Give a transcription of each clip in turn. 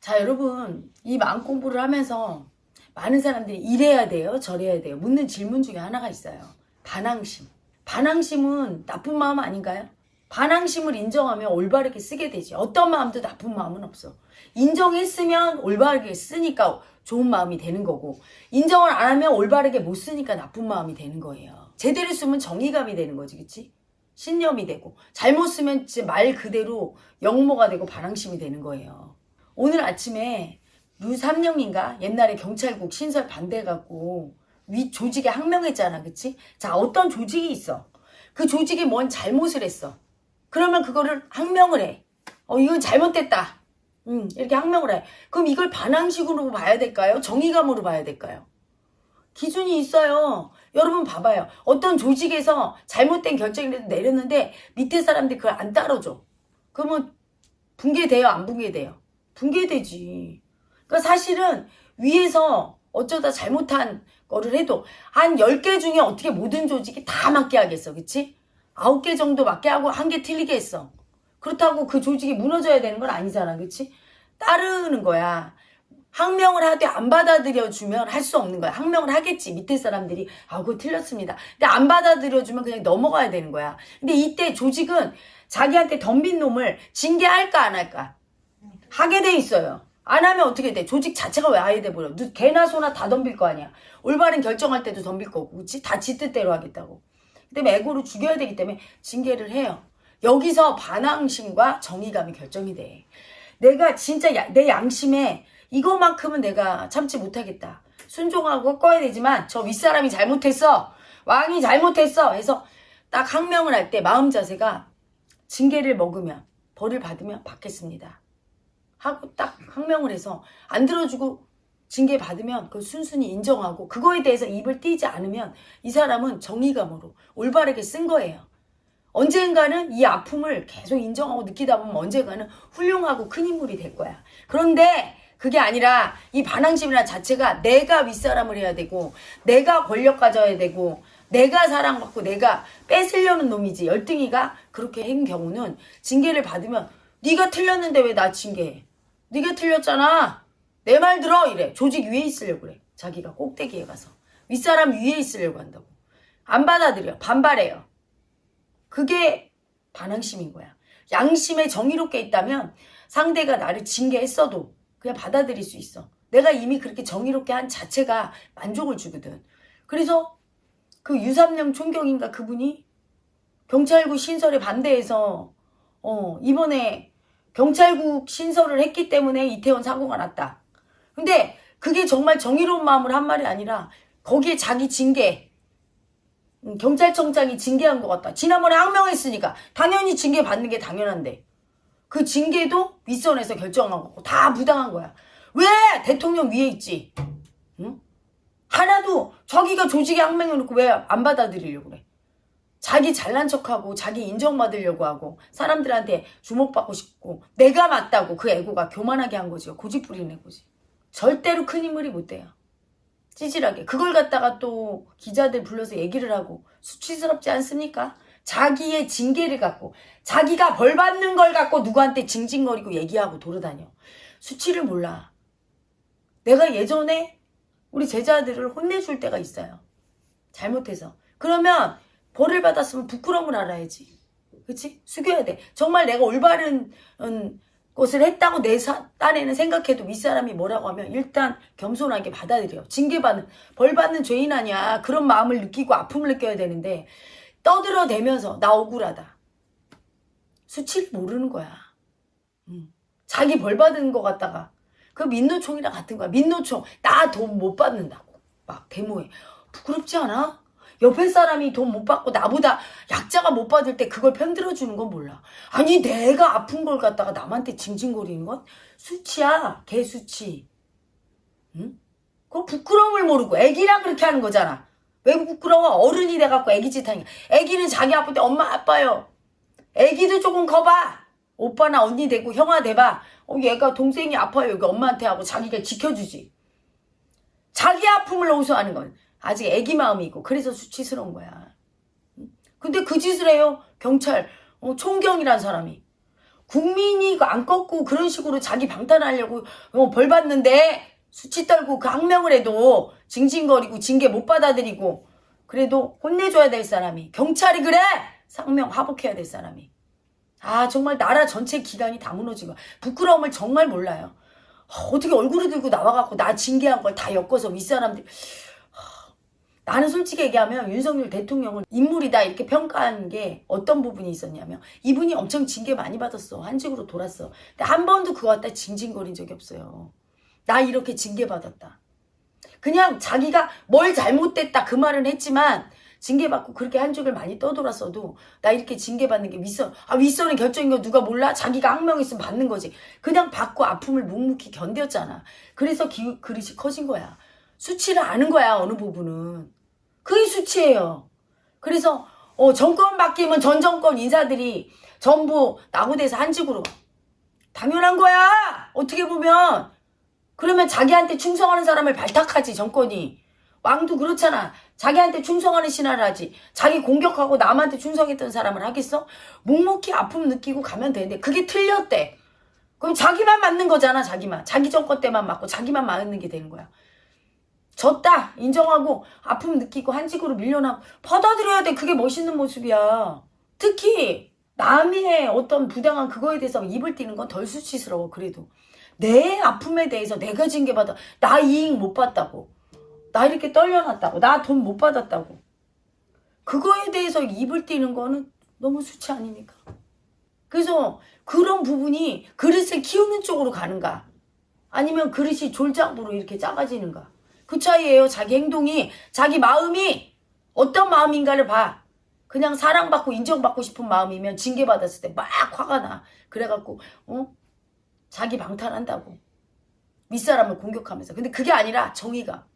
자, 여러분, 이 마음 공부를 하면서 많은 사람들이 이래야 돼요, 저래야 돼요. 묻는 질문 중에 하나가 있어요. 반항심. 반항심은 나쁜 마음 아닌가요? 반항심을 인정하면 올바르게 쓰게 되지. 어떤 마음도 나쁜 마음은 없어. 인정했으면 올바르게 쓰니까 좋은 마음이 되는 거고, 인정을 안 하면 올바르게 못 쓰니까 나쁜 마음이 되는 거예요. 제대로 쓰면 정의감이 되는 거지, 그치? 신념이 되고, 잘못 쓰면 말 그대로 영모가 되고 반항심이 되는 거예요. 오늘 아침에 류삼령인가? 옛날에 경찰국 신설 반대해갖고 위 조직에 항명했잖아 그치? 자 어떤 조직이 있어? 그 조직이 뭔 잘못을 했어? 그러면 그거를 항명을 해 어 이건 잘못됐다. 음, 이렇게 항명을 해. 그럼 이걸 반항식으로 봐야 될까요? 정의감으로 봐야 될까요? 기준이 있어요. 여러분 봐봐요. 어떤 조직에서 잘못된 결정을 내렸는데 밑에 사람들이 그걸 안 따라줘 그러면 붕괴돼요? 안 붕괴돼요 붕괴되지. 그러니까 사실은 위에서 어쩌다 잘못한 거를 해도 한 10개 중에 어떻게 모든 조직이 다 맞게 하겠어. 그치? 9개 정도 맞게 하고 한 개 틀리게 했어. 그렇다고 그 조직이 무너져야 되는 건 아니잖아. 그치? 따르는 거야. 항명을 하되 안 받아들여주면 할 수 없는 거야. 항명을 하겠지. 밑에 사람들이 아 그거 틀렸습니다. 근데 안 받아들여주면 그냥 넘어가야 되는 거야. 근데 이때 조직은 자기한테 덤빈 놈을 징계할까 안 할까? 하게 돼 있어요. 안 하면 어떻게 돼? 조직 자체가 왜 아예 돼버려? 누- 개나 소나 다 덤빌 거 아니야. 올바른 결정할 때도 덤빌 거고, 그치? 다 지 뜻대로 하겠다고. 근데 애고를 죽여야 되기 때문에 징계를 해요. 여기서 반항심과 정의감이 결정이 돼. 내가 진짜 야- 내 양심에 이거만큼은 내가 참지 못하겠다. 순종하고 꺼야 되지만 저 윗사람이 잘못했어. 왕이 잘못했어. 해서 딱 항명을 할 때 마음 자세가 징계를 먹으면 벌을 받으면 받겠습니다. 하고 딱 항명을 해서 안 들어주고 징계 받으면 그 순순히 인정하고 그거에 대해서 입을 띄지 않으면 이 사람은 정의감으로 올바르게 쓴 거예요. 언젠가는 이 아픔을 계속 인정하고 느끼다 보면 언젠가는 훌륭하고 큰 인물이 될 거야. 그런데 그게 아니라 이 반항심이라는 자체가 내가 윗사람을 해야 되고 내가 권력 가져야 되고 내가 사랑받고 내가 뺏으려는 놈이지 열등이가 그렇게 한 경우는 징계를 받으면 네가 틀렸는데 왜 나 징계해? 네가 틀렸잖아. 내 말 들어 이래. 조직 위에 있으려고 그래. 자기가 꼭대기에 가서 윗사람 위에 있으려고 한다고. 안 받아들여. 반발해요. 그게 반항심인 거야. 양심에 정의롭게 있다면 상대가 나를 징계했어도 그냥 받아들일 수 있어. 내가 이미 그렇게 정의롭게 한 자체가 만족을 주거든. 그래서 그 유삼령 총경인가 그분이 경찰국 신설에 반대해서 어 이번에 경찰국 신설을 했기 때문에 이태원 사고가 났다. 근데 그게 정말 정의로운 마음으로 한 말이 아니라 거기에 자기 징계 음, 경찰청장이 징계한 것 같다. 지난번에 항명했으니까 당연히 징계 받는 게 당연한데 그 징계도 윗선에서 결정한 거고 다 부당한 거야. 왜 대통령 위에 있지? 응? 하나도 자기가 조직에 항명해놓고 왜 안 받아들이려고 그래? 자기 잘난 척하고 자기 인정받으려고 하고 사람들한테 주목받고 싶고 내가 맞다고 그 애고가 교만하게 한 거지 고집 부리는 애고지. 절대로 큰 인물이 못 돼요. 찌질하게. 그걸 갖다가 또 기자들 불러서 얘기를 하고 수치스럽지 않습니까? 자기의 징계를 갖고 자기가 벌 받는 걸 갖고 누구한테 징징거리고 얘기하고 돌아다녀. 수치를 몰라. 내가 예전에 우리 제자들을 혼내줄 때가 있어요. 잘못해서. 그러면 벌을 받았으면 부끄러움을 알아야지. 그치? 숙여야 돼. 정말 내가 올바른 음, 것을 했다고 내 사, 딴에는 생각해도 윗사람이 뭐라고 하면 일단 겸손하게 받아들여. 징계받는, 벌받는 죄인 아니야. 그런 마음을 느끼고 아픔을 느껴야 되는데 떠들어대면서 나 억울하다. 수치를 모르는 거야. 음. 자기 벌 받은 것 같다가 그 민노총이랑 같은 거야. 민노총 나 돈 못 받는다고 막 데모해. 부끄럽지 않아? 옆에 사람이 돈 못 받고 나보다 약자가 못 받을 때 그걸 편들어 주는 건 몰라. 아니 내가 아픈 걸 갖다가 남한테 징징거리는 건 수치야. 개수치. 응? 그거 부끄러움을 모르고 애기랑 그렇게 하는 거잖아. 왜 부끄러워? 어른이 돼갖고 애기 짓 하니까. 애기는 자기 아플 때 엄마 아빠요. 애기도 조금 커봐. 오빠나 언니 되고 형아 돼봐. 어, 얘가 동생이 아파요. 여기 엄마한테 하고 자기가 지켜주지. 자기 아픔을 호소하는 건 아직 애기 마음이고 그래서 수치스러운 거야. 근데 그 짓을 해요. 경찰. 어, 총경이란 사람이. 국민이 안 꺾고 그런 식으로 자기 방탄하려고 어, 벌 받는데 수치 떨고 그 항명을 해도 징징거리고 징계 못 받아들이고 그래도 혼내줘야 될 사람이. 경찰이 그래! 상명 하복해야 될 사람이. 아 정말 나라 전체 기관이 다 무너진 거야. 부끄러움을 정말 몰라요. 아, 어떻게 얼굴을 들고 나와갖고 나 징계한 걸 다 엮어서 윗사람들. 하, 나는 솔직히 얘기하면 윤석열 대통령을 인물이다 이렇게 평가한 게 어떤 부분이 있었냐면 이분이 엄청 징계 많이 받았어. 한직으로 돌았어. 근데 한 번도 그거 갖다 징징거린 적이 없어요. 나 이렇게 징계 받았다. 그냥 자기가 뭘 잘못됐다 그 말은 했지만 징계받고 그렇게 한 줄을 많이 떠돌았어도 나 이렇게 징계받는 게 윗선 아 윗선의 결정인 거 누가 몰라? 자기가 항명했으면 받는 거지. 그냥 받고 아픔을 묵묵히 견뎠잖아. 그래서 기, 그릇이 커진 거야. 수치를 아는 거야 어느 부분은 그게 수치예요. 그래서 어, 정권 바뀌면 전 정권 인사들이 전부 낙오돼서 한직으로 가. 당연한 거야! 어떻게 보면. 그러면 자기한테 충성하는 사람을 발탁하지 정권이. 왕도 그렇잖아. 자기한테 충성하는 신하를 하지. 자기 공격하고 남한테 충성했던 사람을 하겠어? 묵묵히 아픔 느끼고 가면 되는데 그게 틀렸대. 그럼 자기만 맞는 거잖아 자기만. 자기 정권 때만 맞고 자기만 맞는 게 되는 거야 졌다 인정하고 아픔 느끼고 한직으로 밀려나고 받아들여야 돼. 그게 멋있는 모습이야. 특히 남의 어떤 부당한 그거에 대해서 입을 띄는 건 덜 수치스러워 그래도. 내 아픔에 대해서 내가 징계받아 나 이익 못 봤다고. 나 이렇게 떨려놨다고. 나 돈 못 받았다고. 그거에 대해서 입을 띄는 거는 너무 수치 아닙니까. 그래서 그런 부분이 그릇을 키우는 쪽으로 가는가? 아니면 그릇이 졸작부로 이렇게 작아지는가 그 차이예요. 자기 행동이 자기 마음이 어떤 마음인가를 봐. 그냥 사랑받고 인정받고 싶은 마음이면 징계받았을 때 막 화가 나. 그래갖고 어? 자기 방탄한다고. 윗사람을 공격하면서. 근데 그게 아니라 정의가.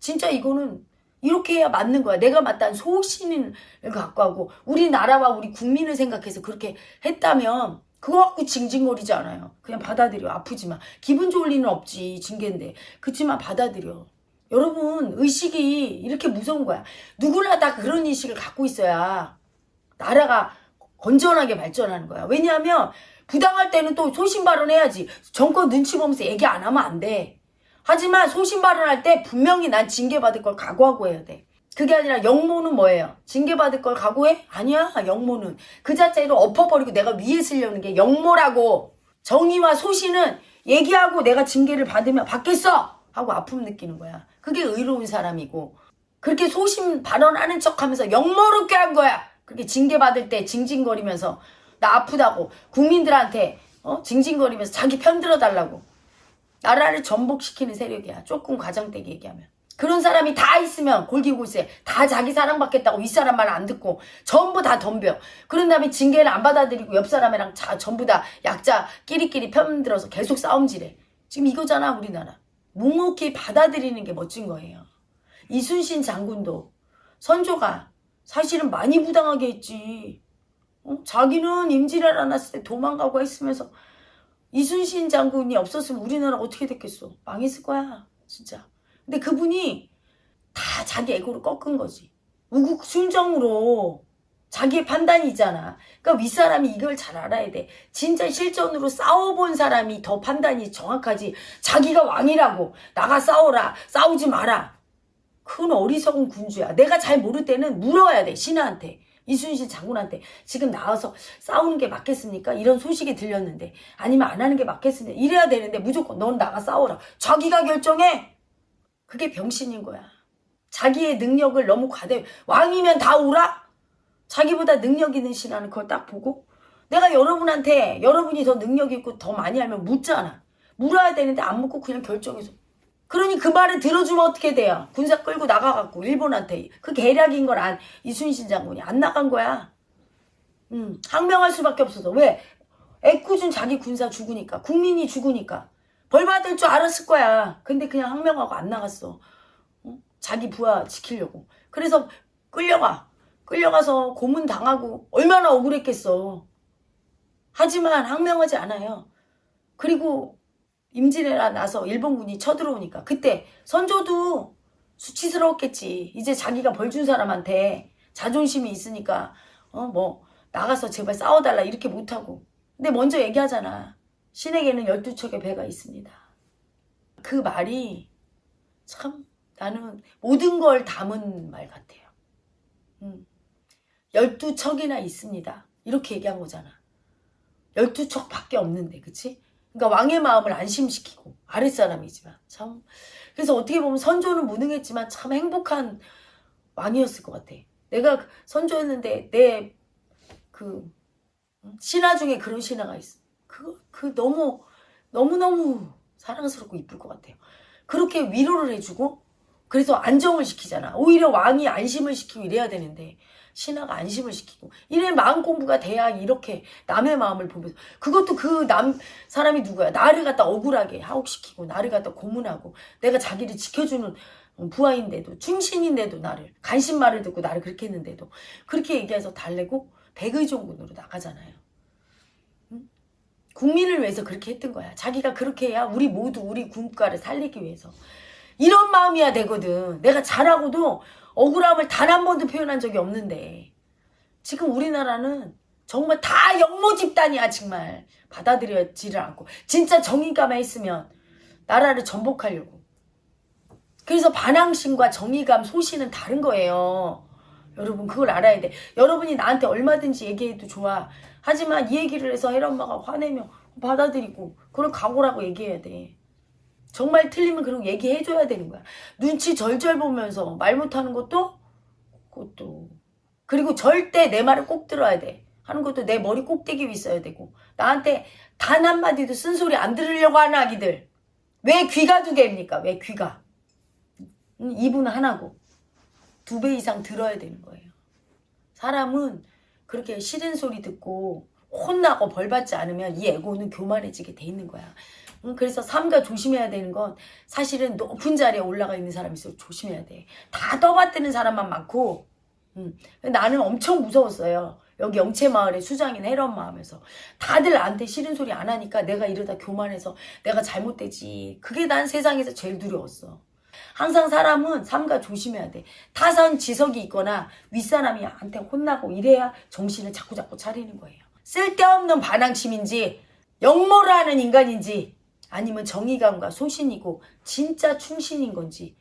진짜 이거는 이렇게 해야 맞는 거야. 내가 맞다는 소신을 갖고 하고 우리나라와 우리 국민을 생각해서 그렇게 했다면 그거 갖고 징징거리지 않아요. 그냥 받아들여. 아프지만. 기분 좋을 리는 없지 징계인데. 그치만 받아들여 여러분 의식이 이렇게 무서운 거야 누구나 다 그런 인식을 갖고 있어야 나라가 건전하게 발전하는 거야 왜냐하면 부당할 때는 또 소신 발언해야지. 정권 눈치 보면서 얘기 안 하면 안 돼. 하지만 소신 발언할 때 분명히 난 징계받을 걸 각오하고 해야 돼. 그게 아니라 영모는 뭐예요? 징계받을 걸 각오해? 아니야, 영모는. 그 자체로 엎어버리고 내가 위에 쓰려는 게 영모라고. 정의와 소신은 얘기하고 내가 징계를 받으면 받겠어! 하고 아픔 느끼는 거야. 그게 의로운 사람이고. 그렇게 소신 발언하는 척 하면서 영모롭게 한 거야. 그렇게 징계받을 때 징징거리면서 나 아프다고 국민들한테 어? 징징거리면서 자기 편 들어달라고 나라를 전복시키는 세력이야 조금 과장되게 얘기하면 그런 사람이 다 있으면 골기골세 다 자기 사랑받겠다고 윗사람 말 안 듣고 전부 다 덤벼 그런 다음에 징계를 안 받아들이고 옆 사람이랑 자, 전부 다 약자 끼리끼리 편들어서 계속 싸움질해 지금 이거잖아 우리나라 묵묵히 받아들이는 게 멋진 거예요 이순신 장군도 선조가 사실은 많이 부당하게 했지 어? 자기는 임진왜란 났을 때 도망가고 했으면서 이순신 장군이 없었으면 우리나라가 어떻게 됐겠어? 망했을 거야, 진짜. 근데 그분이 다 자기 에고를 꺾은 거지. 우국 순정으로 자기의 판단이 있잖아. 그러니까 윗사람이 이걸 잘 알아야 돼. 진짜 실전으로 싸워본 사람이 더 판단이 정확하지. 자기가 왕이라고 나가 싸워라, 싸우지 마라. 그건 어리석은 군주야. 내가 잘 모를 때는 물어야 돼, 신하한테. 이순신 장군한테 지금 나와서 싸우는 게 맞겠습니까? 이런 소식이 들렸는데 아니면 안 하는 게 맞겠습니까? 이래야 되는데 무조건 넌 나가 싸워라. 자기가 결정해. 그게 병신인 거야. 자기의 능력을 너무 과대 왕이면 다 오라? 자기보다 능력 있는 신하는 그걸 딱 보고 내가 여러분한테 여러분이 더 능력 있고 더 많이 알면 묻잖아. 물어야 되는데 안 묻고 그냥 결정해서 그러니 그 말을 들어주면 어떻게 돼요? 군사 끌고 나가갖고 일본한테 그 계략인 걸 안 이순신 장군이 안 나간 거야. 음, 항명할 수밖에 없어서 왜? 애꿎은 자기 군사 죽으니까 국민이 죽으니까 벌 받을 줄 알았을 거야. 근데 그냥 항명하고 안 나갔어. 어? 자기 부하 지키려고. 그래서 끌려가. 끌려가서 고문 당하고 얼마나 억울했겠어. 하지만 항명하지 않아요. 그리고 임진왜란 나서 일본군이 쳐들어오니까 그때 선조도 수치스러웠겠지. 이제 자기가 벌 준 사람한테 자존심이 있으니까 어 뭐 나가서 제발 싸워달라 이렇게 못하고 근데 먼저 얘기하잖아. 신에게는 12척의 배가 있습니다. 그 말이 참 나는 모든 걸 담은 말 같아요. 음. 12척이나 있습니다. 이렇게 얘기한 거잖아. 12척밖에 없는데, 그치? 그러니까 왕의 마음을 안심시키고 아랫사람이지만 참 그래서 어떻게 보면 선조는 무능했지만 참 행복한 왕이었을 것 같아. 내가 선조였는데 내 그 신하 중에 그런 신하가 있어. 그, 그 너무 너무 너무 사랑스럽고 이쁠 것 같아요. 그렇게 위로를 해주고 그래서 안정을 시키잖아. 오히려 왕이 안심을 시키고 이래야 되는데 신하가 안심을 시키고 이래 마음 공부가 돼야 이렇게 남의 마음을 보면서 그것도 그 남 사람이 누구야 나를 갖다 억울하게 하옥시키고 나를 갖다 고문하고 내가 자기를 지켜주는 부하인데도 충신인데도 나를 간신 말을 듣고 나를 그렇게 했는데도 그렇게 얘기해서 달래고 백의종군으로 나가잖아요. 응? 국민을 위해서 그렇게 했던 거야. 자기가 그렇게 해야 우리 모두 우리 국가를 살리기 위해서 이런 마음이야 되거든. 내가 잘하고도 억울함을 단 한 번도 표현한 적이 없는데 지금 우리나라는 정말 다 영모 집단이야 정말 받아들여지를 않고 진짜 정의감에 있으면 나라를 전복하려고. 그래서 반항심과 정의감 소신은 다른 거예요. 여러분 그걸 알아야 돼. 여러분이 나한테 얼마든지 얘기해도 좋아. 하지만 이 얘기를 해서 혜라 엄마가 화내면 받아들이고 그걸 각오라고 얘기해야 돼 정말 틀리면 그리고 얘기해줘야 되는 거야. 눈치 절절 보면서 말 못하는 것도 그것도 그리고 절대 내 말을 꼭 들어야 돼. 하는 것도 내 머리 꼭대기 위 있어야 되고 나한테 단 한마디도 쓴소리 안 들으려고 하는 아기들 왜 귀가 두 개입니까? 왜 귀가 음, 입은 하나고 두 배 이상 들어야 되는 거예요. 사람은 그렇게 싫은 소리 듣고 혼나고 벌 받지 않으면 이 에고는 교만해지게 돼 있는 거야. 응, 그래서 삼가 조심해야 되는 건 사실은 높은 자리에 올라가 있는 사람이 있어 조심해야 돼. 다 떠받드는 사람만 많고 응. 나는 엄청 무서웠어요. 여기 영채마을의 수장인 해런 마음에서 다들 나한테 싫은 소리 안 하니까 내가 이러다 교만해서 내가 잘못되지. 그게 난 세상에서 제일 두려웠어. 항상 사람은 삼가 조심해야 돼. 타선 지석이 있거나 윗사람이 한테 혼나고 이래야 정신을 자꾸 자꾸 차리는 거예요. 쓸데없는 반항심인지 역모를 하는 인간인지 아니면 정의감과 소신이고 진짜 충신인 건지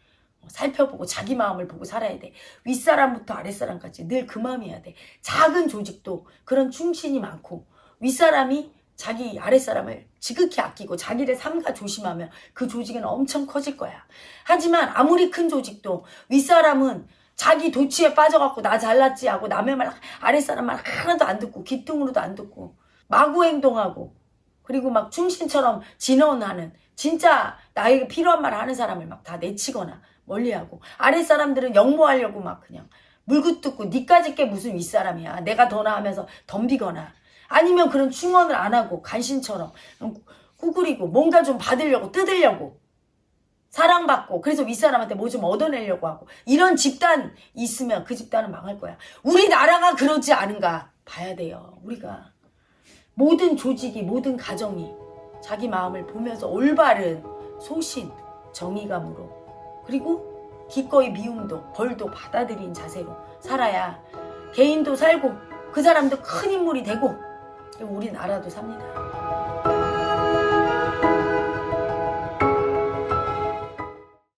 살펴보고 자기 마음을 보고 살아야 돼. 윗사람부터 아랫사람까지 늘 그 마음이어야 돼. 작은 조직도 그런 충신이 많고 윗사람이 자기 아랫사람을 지극히 아끼고 자기를 삼가 조심하면 그 조직은 엄청 커질 거야. 하지만 아무리 큰 조직도 윗사람은 자기 도치에 빠져갖고 나 잘났지 하고 남의 말 아랫사람 말 하나도 안 듣고 기뚱으로도 안 듣고 마구 행동하고 그리고 막 충신처럼 진언하는 진짜 나에게 필요한 말을 하는 사람을 막 다 내치거나 멀리하고 아랫 사람들은 영모하려고 막 그냥 물고 뜯고 니까짓 게 무슨 윗사람이야. 내가 더 나 하면서 덤비거나 아니면 그런 충언을 안 하고 간신처럼 구구리고 뭔가 좀 받으려고 뜯으려고 사랑받고 그래서 윗사람한테 뭐 좀 얻어내려고 하고 이런 집단 있으면 그 집단은 망할 거야. 우리나라가 그러지 않은가 봐야 돼요. 우리가 모든 조직이 모든 가정이 자기 마음을 보면서 올바른 소신 정의감으로 그리고 기꺼이 미움도 벌도 받아들인 자세로 살아야 개인도 살고 그 사람도 큰 인물이 되고 우리 나라도 삽니다.